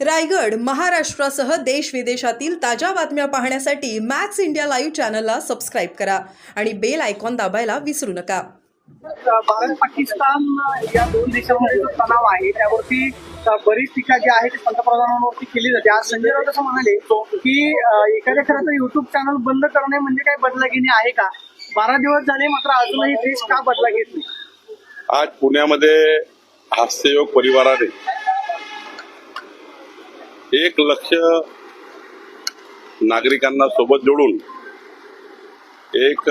रायगड महाराष्ट्रासह देश विदेशातील ताज्या बातम्या पाहण्यासाठी मॅक्स इंडिया लाईव्ह चॅनलला सबस्क्राईब करा आणि बेल आयकॉन दाबायला विसरू नका. भारत पाकिस्तान या दोन देशांमध्ये जो तणाव आहे त्यावरती बरीच टीका जी आहे ती पंतप्रधानांवरती केली जाते. आज संजय राऊत असं म्हणाले की एखाद्या खरं युट्यूब चॅनल बंद करणे म्हणजे काय बदला घेणे आहे का? बारा दिवस झाले मात्र अजूनही देश का बदला घेत नाही आज पुण्यामध्ये हास्ययोग परिवाराने एक लक्ष नागरिकांना सोबत जोडून एक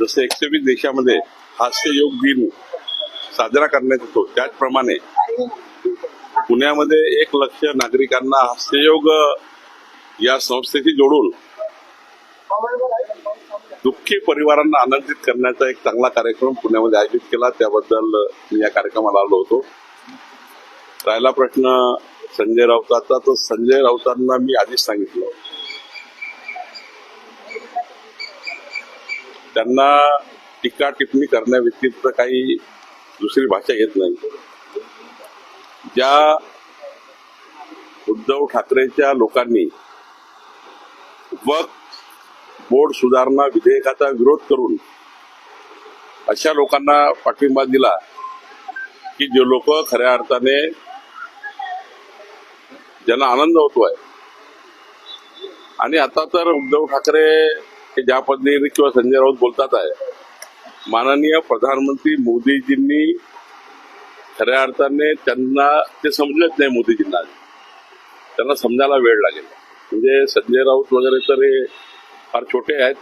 जसं एकशे वीस देशामध्ये हास्ययोग दिन साजरा करण्यात येतो त्याचप्रमाणे पुण्यामध्ये एक लक्ष नागरिकांना हास्ययोग या संस्थेशी जोडून दुःखी परिवारांना आनंदित करण्याचा एक चांगला कार्यक्रम पुण्यामध्ये आयोजित केला. त्याबद्दल मी या कार्यक्रमाला आलो होतो. राहिला प्रश्न संजय राऊताचा तर संजय राऊतांना मी आधीच सांगितलं. त्यांना टीका टिप्पणी करण्याव्यतिरिक्त काही दुसरी भाषा येत नाही. ज्या उद्धव ठाकरेच्या लोकांनी वक्त बोर्ड सुधारणा विधेयकाचा विरोध करून अशा लोकांना पाठिंबा दिला की जे लोक खऱ्या अर्थाने ज्यांना आनंद होतो आहे. आणि आता तर उद्धव ठाकरे हे ज्या पद्धतीने किंवा संजय राऊत बोलतात आहे माननीय प्रधानमंत्री मोदीजींनी खऱ्या अर्थाने त्यांना ते समजत नाही मोदीजींना. त्यांना समजायला वेळ लागेल. म्हणजे संजय राऊत वगैरे तर हे फार छोटे आहेत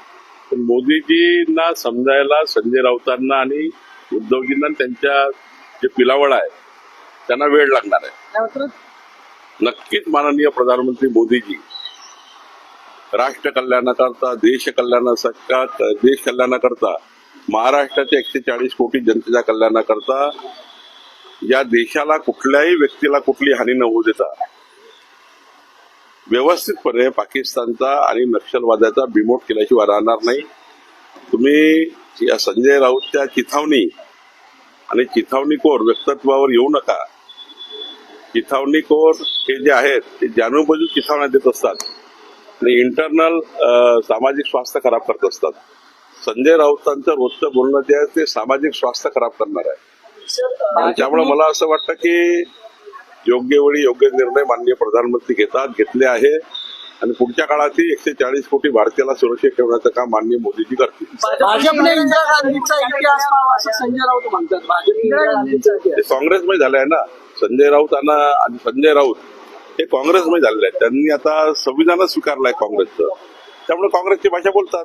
पण मोदीजींना समजायला संजय राऊतांना आणि उद्धवजींना त्यांच्या जे पिलावळ आहे त्यांना वेळ लागणार आहे. नक्कीच माननीय प्रधानमंत्री मोदीजी राष्ट्र कल्याणाकरता देश कल्याणाकरता देश कल्याणाकरता महाराष्ट्राच्या एकशे चाळीस कोटी जनतेच्या कल्याणाकरता या देशाला कुठल्याही व्यक्तीला कुठली हानी न होऊ देता व्यवस्थितपणे पाकिस्तानचा आणि नक्षलवादाचा बिमोट केल्याशिवाय राहणार नाही. तुम्ही या संजय राऊतच्या चिथावणी आणि चिथावणीखोर व्यक्तित्वावर येऊ नका. चिथावणीखोर हे जे आहेत ते जाणूनबुजून चिथावण्या देत असतात. आणि इंटरनल सामाजिक स्वास्थ्य खराब करत असतात. संजय राऊतांचं रोजचं बोलणं जे आहे ते सामाजिक स्वास्थ्य खराब करणार आहे. आणि त्यामुळे मला असं वाटतं की योग्य वेळी योग्य निर्णय माननीय प्रधानमंत्री घेतात घेतले आहे. आणि पुढच्या काळातही एकशे चाळीस कोटी भारतीयाला सुरक्षित ठेवण्याचं काम माननीय मोदीजी करतील. काँग्रेसमध्ये झाले आहे ना? संजय राऊत आणि संजय राऊत हे काँग्रेसमध्ये झालेले आहेत. त्यांनी आता संविधानच स्वीकारलंय काँग्रेसचं. त्यामुळे काँग्रेसची भाषा बोलतात.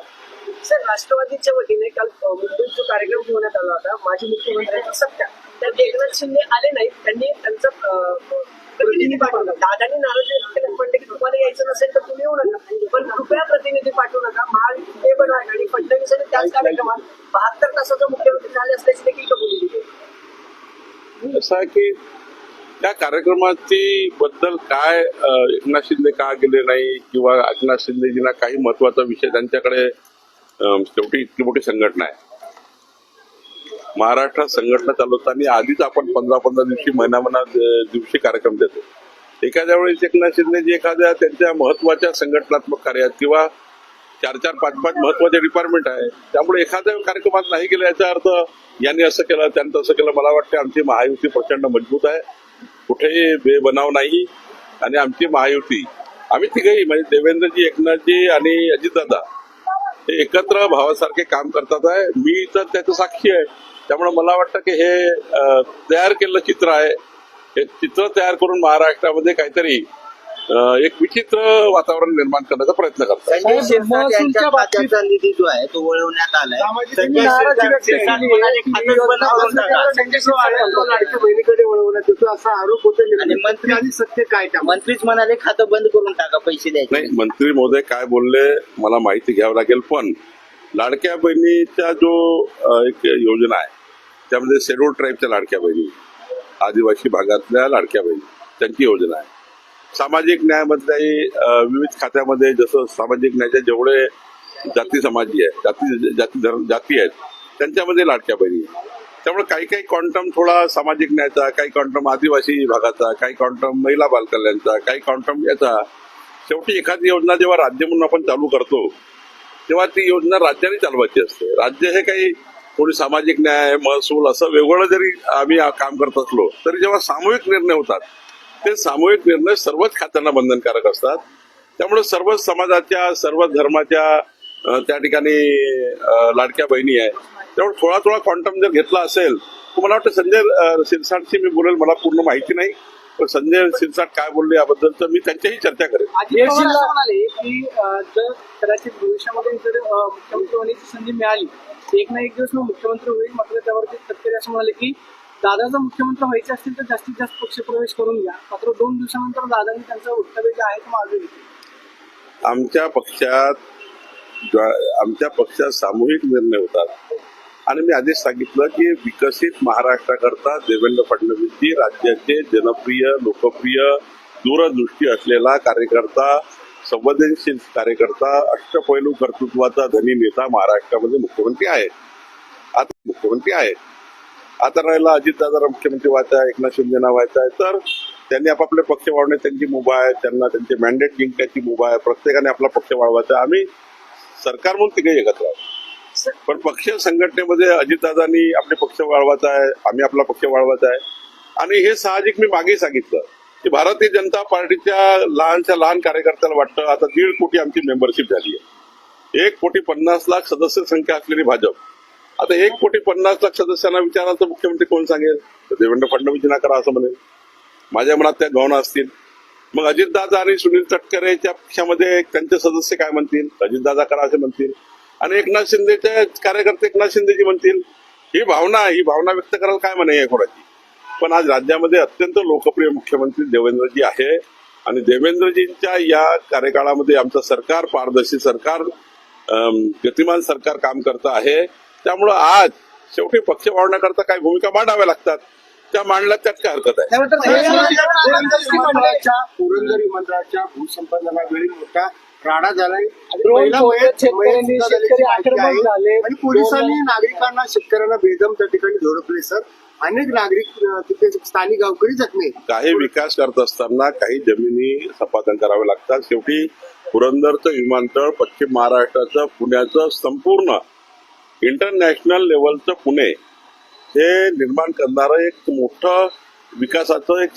सर राष्ट्रवादीच्या वतीने काल मुंबईत जो कार्यक्रम ठेवण्यात आला होता माजी मुख्यमंत्र्यांचा सत्या त्यात एकनाथ शिंदे आले नाहीत. त्यांनी त्यांचा प्रतिनिधी पाठवला. दादांनी नाराजी व्यक्त केली. म्हणते की तुम्हाला यायचं नसेल तर तुम्ही येऊ नका. पण कृपया प्रतिनिधी पाठवू नका. आहे. आणि फडणवीस आणि त्याच कार्यक्रमात बहात्तर तासाचा मुख्यमंत्री झाले असल्याची देखील कबुली दिली. असं आहे की त्या कार्यक्रमाची बद्दल काय एकनाथ शिंदे का गेले नाही किंवा एकनाथ शिंदेजींना काही महत्त्वाचा विषय त्यांच्याकडे शेवटी इतकी मोठी संघटना आहे? महाराष्ट्रात संघटना चालवताना आधीच आपण पंधरा पंधरा दिवशी महिना महिना दिवशी कार्यक्रम देतो. एखाद्या वेळेस एकनाथ शिंदेजी एखाद्या त्यांच्या महत्त्वाच्या संघटनात्मक कार्यात किंवा चार चार पाच पाच महत्त्वाचे डिपार्टमेंट आहे त्यामुळे एखाद्या कार्यक्रमात नाही गेलं याचा अर्थ यांनी असं केलं त्यांनी तसं केलं. मला वाटतं आमची महायुती प्रचंड मजबूत आहे. कुठेही बेबनाव नाही आणि आमची महायुती. आम्ही तिघही म्हणजे देवेंद्रजी एकनाथजी आणि अजितदादा हे एकत्र भावासारखे काम करतात आहे. मी तर त्याचं साक्षी आहे. त्यामुळे मला वाटतं की हे तयार केलेलं चित्र आहे. हे चित्र तयार करून महाराष्ट्रामध्ये काहीतरी एक विचित्र वातावरण निर्माण करण्याचा प्रयत्न करतात. निधी जो आहे तो वळवण्यात आलाय. बहिणीकडे येतो असा आरोप होतो आणि मंत्री- आणि सत्य काय त्या मंत्रीच म्हणाले खातं बंद करून टाका पैसे द्यायचे नाही मंत्री महोदय काय बोलले मला माहिती घ्यावं लागेल पण लाडक्या बहिणीच्या जो एक योजना आहे त्यामध्ये शेड्यूल ट्राईबच्या लाडक्या बहिणी आदिवासी भागातल्या लाडक्या बहिणी त्यांची योजना आहे. सामाजिक न्यायामधल्याही विविध खात्यामध्ये जसं सामाजिक न्यायाचे जेवढे जाती समाजी आहेत जाती जाती धर्म जाती आहेत त्यांच्यामध्ये लाडक्या बहिणी त्यामुळे काही काही क्वांटम थोडा सामाजिक न्यायाचा काही क्वांटम आदिवासी विभागाचा काही क्वांटम महिला बालकल्याणचा काही क्वांटम याचा. शेवटी एखादी योजना जेव्हा राज्य म्हणून आपण चालू करतो तेव्हा ती योजना राज्याने चालवायची असते. राज्य हे काही कोणी सामाजिक न्याय महसूल असं वेगवेगळं जरी आम्ही काम करत असलो तरी जेव्हा सामूहिक निर्णय होतात ते सामूहिक निर्णय सर्वच खात्यांना बंधनकारक असतात. त्यामुळे सर्वच समाजाच्या सर्वच धर्माच्या त्या ठिकाणी लाडक्या बहिणी आहे त्यामुळे थोडा थोडा क्वांटम जर घेतला असेल तर मला वाटतं संजय अं, शिरसाटशी मी बोलेल मला पूर्ण माहिती नाही. पण संजय शिरसाट काय बोलले याबद्दल तर मी त्यांच्याही चर्चा करेन. म्हणाले की जर कदाचित भविष्यामध्ये जर मुख्यमंत्री होण्याची संधी मिळाली एक ना एक दिवस मी मुख्यमंत्री होईल मात्र त्यावरती तटकरे असं म्हणाले की दादा जर मुख्यमंत्री व्हायचे असतील तर जास्तीत जास्त पक्षप्रवेश करून घ्या. मात्र दोन दिवसानंतर दादांनी त्यांचं वक्तव्य जे आहे ते मागे आमच्या पक्षात ज्वा- आमच्या पक्षात सामूहिक निर्णय होतात आणि मी आधीच सांगितलं की विकसित महाराष्ट्राकरता देवेंद्र फडणवीसजी राज्याचे जनप्रिय लोकप्रिय दूरदृष्टी असलेला कार्यकर्ता संवेदनशील कार्यकर्ता अष्टपैलू कर्तृत्वाचा धनी नेता महाराष्ट्रामध्ये मुख्यमंत्री आहे आता मुख्यमंत्री आहे आता राहिला अजितदादा मुख्यमंत्री व्हायचा आहे एकनाथ शिंदेना व्हायचा आहे. तर त्यांनी आपापले पक्ष वाढवणे त्यांची मुभा आहे त्यांना त्यांचे मॅन्डेट जिंकण्याची मुभा आहे. प्रत्येकाने आपला पक्ष वाढवायचा आहे. आम्ही सरकार म्हणून तिघे एकत्र आहोत. पण पक्ष संघटनेमध्ये अजितदादांनी आपले पक्ष वाढवायचा आहे आम्ही आपला पक्ष वाढवायचा आहे. आणि हे साहजिक मी मागे सांगितलं की भारतीय जनता पार्टीच्या लहानच्या लहान कार्यकर्त्याला वाटतं आता दीड कोटी आमची मेंबरशिप झाली आहे. एक कोटी पन्नास लाख सदस्य संख्या असलेली भाजप. आता एक कोटी पन्नास लाख सदस्यांना विचाराल तर मुख्यमंत्री कोण सांगेल? तर देवेंद्र फडणवीसना करा असं म्हणेल. माझ्या मनात त्या भावना असतील. मग अजितदादा आणि सुनील तटकरेच्या पक्षामध्ये त्यांचे सदस्य काय म्हणतील? अजितदादा करा असे म्हणतील. आणि एकनाथ शिंदेचे कार्यकर्ते एकनाथ शिंदेजी म्हणतील. ही भावना ही भावना व्यक्त करायला काय म्हणे कोणाची पण आज राज्यामध्ये अत्यंत लोकप्रिय मुख्यमंत्री देवेंद्रजी आहे. आणि देवेंद्रजींच्या या कार्यकाळामध्ये आमचं सरकार पारदर्शी सरकार गतिमान सरकार काम करतं आहे. त्यामुळं आज शेवटी पक्ष वाढवण्याकरता काही भूमिका मांडाव्या लागतात. त्या मांडल्यात त्यात काय हरकत आहे? पुरंदर विमानतळाच्या पुरंदर विमानतळाच्या भूसंपादनावेळी मोठा राडा झालाय. आणि पोलिसांनी नागरिकांना शेतकऱ्यांना बेदम त्या ठिकाणी झोडपले सर. अनेक नागरिक तिथे स्थानिक गावकरी जखमी. काही विकास करत असताना काही जमिनी संपादन करावे लागतात. शेवटी पुरंदरचं विमानतळ पश्चिम महाराष्ट्राचं पुण्याचं संपूर्ण इंटरनॅशनल लेवलचं पुणे हे निर्माण करणारं एक मोठं विकासाचं एक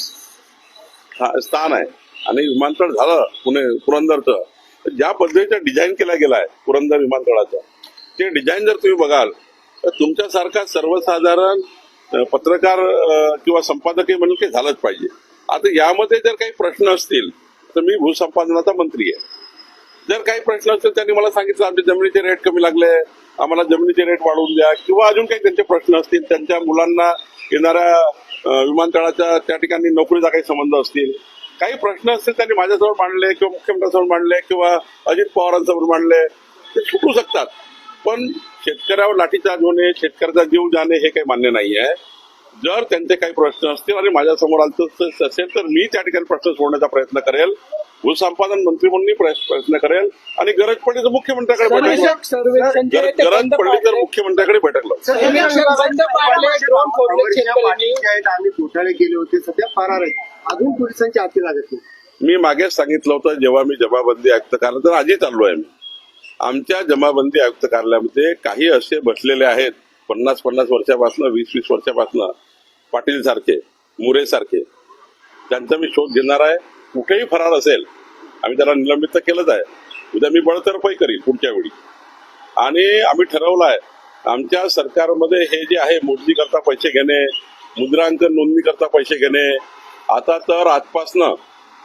स्थान आहे. आणि विमानतळ झालं पुणे पुरंदरचं. तर ज्या पद्धतीचा डिझाईन केला गेलाय पुरंदर विमानतळाचं ते डिझाईन जर तुम्ही बघाल तर तुमच्यासारखा सर्वसाधारण पत्रकार किंवा संपादकही म्हणून ते झालंच पाहिजे. आता यामध्ये जर काही प्रश्न असतील तर मी भूसंपादनाचा मंत्री आहे. जर काही प्रश्न असतील त्यांनी मला सांगितलं आमच्या जमिनीचे रेट कमी लागले आम्हाला जमिनीचे रेट वाढवून द्या किंवा अजून काही त्यांचे प्रश्न असतील त्यांच्या मुलांना येणाऱ्या विमानतळाच्या त्या ठिकाणी नोकरीचा काही संबंध असतील काही प्रश्न असतील त्यांनी माझ्यासमोर मांडले किंवा मुख्यमंत्र्यांसमोर मांडले किंवा अजित पवारांसमोर मांडले ते सुटू शकतात. पण शेतकऱ्यावर लाठीचार्ज होणे शेतकऱ्याचा जीव जाणे हे काही मान्य नाही आहे. जर त्यांचे काही प्रश्न असतील आणि माझ्यासमोर आलं असेल तर मी त्या ठिकाणी प्रश्न सोडण्याचा प्रयत्न करेल. भूसंपादन मंत्री म्हणून प्रयत्न प्रयत्न करेल आणि गरज पडली तर मुख्यमंत्र्याकडे बैठक आहे गरज पडली तर. मुख्यमंत्र्याकडे बैठक आम्ही घोटाळे केले होते सध्या फरार आहेत. अजून पोलिसांची हाती लागत नाही. मी मागेच सांगितलं होतं जेव्हा मी जमाबंदी आयुक्त कार्यालय तर आधी चाललो आहे मी आमच्या जमाबंदी आयुक्त कार्यालयामध्ये काही असे बसलेले आहेत पन्नास पन्नास वर्षापासून वीस वीस वर्षापासून पाटील सारखे मुरे सारखे. त्यांचा मी शोध घेणार आहे. कुठेही फरार असेल आम्ही त्याला निलंबित तर केलंच आहे. उद्या मी बळतर्फही करीन पुढच्या वेळी. आणि आम्ही ठरवलं आहे आमच्या सरकारमध्ये हे जे आहे मोजणी करता पैसे घेणे मुद्रांकन नोंदणी करता पैसे घेणे आता तर आजपासनं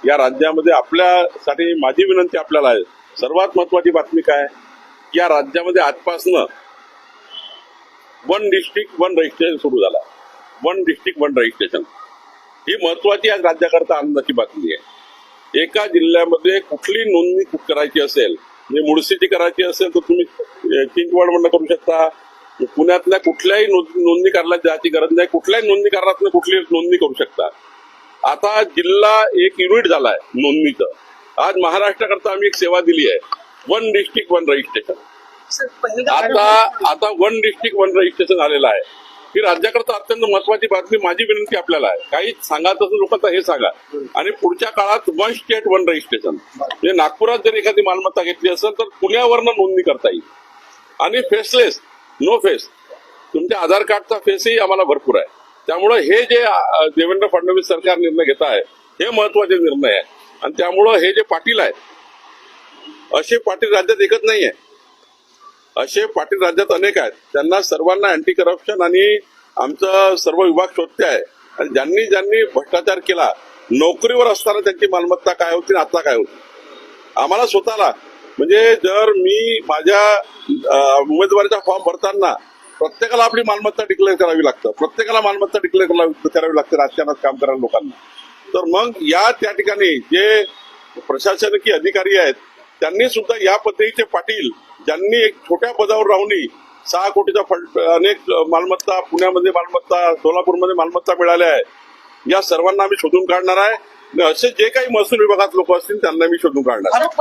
या राज्यामध्ये आपल्यासाठी माझी विनंती आपल्याला आहे. सर्वात महत्वाची बातमी काय? या राज्यामध्ये आजपासनं वन डिस्ट्रिक्ट वन रजिस्ट्रेशन सुरू झाला. One district one registration. ही महत्वाची आज राज्याकरता आनंदाची बातमी आहे. एका जिल्ह्यामध्ये कुठली नोंदणी करायची असेल म्हणजे मुळशीची करायची असेल तर तुम्ही चिंचवड म्हणून करू शकता. पुण्यातल्या कुठल्याही नोंद- नोंदणी करायला जायची गरज नाही. कुठल्याही नोंदणी करण्यात कुठली नोंदणी करू शकता. आता जिल्हा एक युनिट झालाय नोंदणीचं. आज महाराष्ट्राकरता आम्ही एक सेवा दिली आहे. One district one registration. आता आता वन डिस्ट्रिक्ट वन रजिस्ट्रेशन आलेलं आहे. ही राज्याकरता अत्यंत महत्वाची बातमी माझी विनंती आपल्याला आहे. काही सांगा तसं लोकांचा हे सांगा. आणि पुढच्या काळात वन स्टेट वन रजिस्ट्रेशन. म्हणजे नागपुरात जर एखादी मालमत्ता घेतली असेल तर पुण्यावरनं नोंदणी करता येईल. आणि फेसलेस नो फेस तुमच्या आधार कार्डचा फेसही आम्हाला भरपूर आहे. त्यामुळं हे जे देवेंद्र फडणवीस सरकार निर्णय घेत आहे हे महत्त्वाचे निर्णय आहे. आणि त्यामुळं हे जे पाटील आहेत असे पाटील राज्यात एकच नाही आहे असे पाटील राज्यात अनेक आहेत. त्यांना सर्वांना अँटी करप्शन आणि आमचा सर्व विभाग शोधते आहे. आणि ज्यांनी ज्यांनी भ्रष्टाचार केला नोकरीवर असताना त्यांची मालमत्ता काय होती आणि आता काय होती? आम्हाला स्वतःला म्हणजे जर मी माझ्या उमेदवारीचा फॉर्म भरताना प्रत्येकाला आपली मालमत्ता डिक्लेअर करावी लागतं. प्रत्येकाला मालमत्ता डिक्लेअर करावी लागते राजकारणात काम करणाऱ्या लोकांना. तर मग या त्या ठिकाणी जे प्रशासकीय अधिकारी आहेत त्यांनी सुद्धा या पद्धतीचे पाटील ज्यांनी एक छोट्या पदावर राहूनही सहा कोटीचा फंड अनेक मालमत्ता पुण्यामध्ये मालमत्ता सोलापूरमध्ये मालमत्ता मिळाल्या आहे या सर्वांना आम्ही शोधून काढणार आहे असे जे काही महसूल विभागात लोक असतील त्यांना मी शोधून काढणार आहे.